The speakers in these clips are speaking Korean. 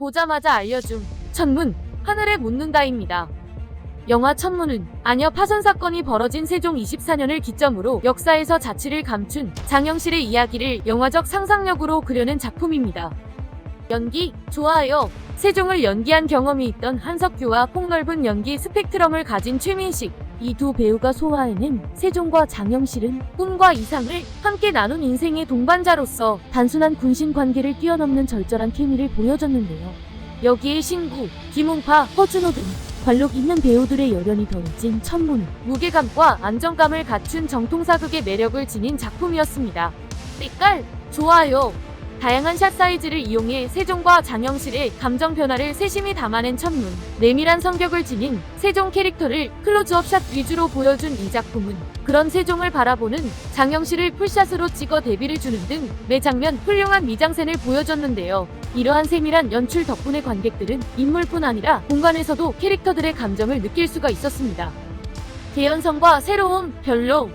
보자마자 알려줌. 천문, 하늘에 묻는다입니다. 영화 천문은 아녀 파손 사건이 벌어진 세종 24년을 기점으로 역사에서 자취를 감춘 장영실의 이야기를 영화적 상상력으로 그려낸 작품입니다. 연기, 좋아요. 세종을 연기한 경험이 있던 한석규와 폭넓은 연기 스펙트럼을 가진 최민식. 이 두 배우가 소화해낸 세종과 장영실은 꿈과 이상을 함께 나눈 인생의 동반자로서 단순한 군신 관계를 뛰어넘는 절절한 케미를 보여줬는데요. 여기에 신구, 김웅파, 허준호 등 관록 있는 배우들의 열연이 더해진 천문은 무게감과 안정감을 갖춘 정통사극의 매력을 지닌 작품이었습니다. 색깔, 좋아요. 다양한 샷 사이즈를 이용해 세종과 장영실의 감정 변화를 세심히 담아낸 천문. 내밀한 성격을 지닌 세종 캐릭터를 클로즈업 샷 위주로 보여준 이 작품은 그런 세종을 바라보는 장영실을 풀샷으로 찍어 데뷔를 주는 등 매 장면 훌륭한 미장센을 보여줬는데요. 이러한 세밀한 연출 덕분에 관객들은 인물뿐 아니라 공간에서도 캐릭터들의 감정을 느낄 수가 있었습니다. 개연성과 새로움 별로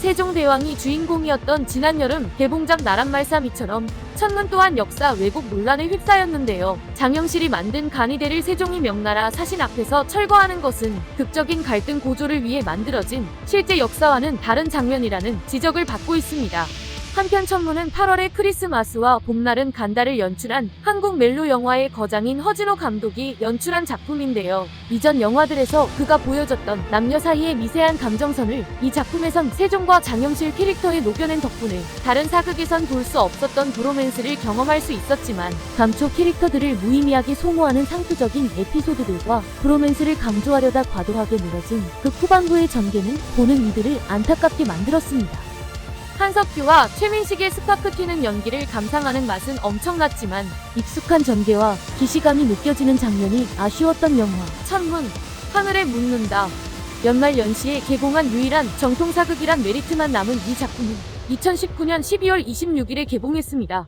세종대왕이 주인공이었던 지난 여름 개봉작 나란말싸미처럼 천문 또한 역사 왜곡 논란에 휩싸였는데요. 장영실이 만든 간이대를 세종이 명나라 사신 앞에서 철거하는 것은 극적인 갈등 고조를 위해 만들어진 실제 역사와는 다른 장면이라는 지적을 받고 있습니다. 한편 천문은 8월의 크리스마스와 봄날은 간다를 연출한 한국 멜로 영화의 거장인 허진호 감독이 연출한 작품인데요. 이전 영화들에서 그가 보여줬던 남녀 사이의 미세한 감정선을 이 작품에선 세종과 장영실 캐릭터에 녹여낸 덕분에 다른 사극에선 볼 수 없었던 브로맨스를 경험할 수 있었지만 감초 캐릭터들을 무의미하게 소모하는 상투적인 에피소드들과 브로맨스를 강조하려다 과도하게 늘어진 그 후반부의 전개는 보는 이들을 안타깝게 만들었습니다. 한석규와 최민식의 스파크 튀는 연기를 감상하는 맛은 엄청났지만 익숙한 전개와 기시감이 느껴지는 장면이 아쉬웠던 영화 천문 하늘에 묻는다 연말 연시에 개봉한 유일한 정통 사극이란 메리트만 남은 이 작품은 2019년 12월 26일에 개봉했습니다.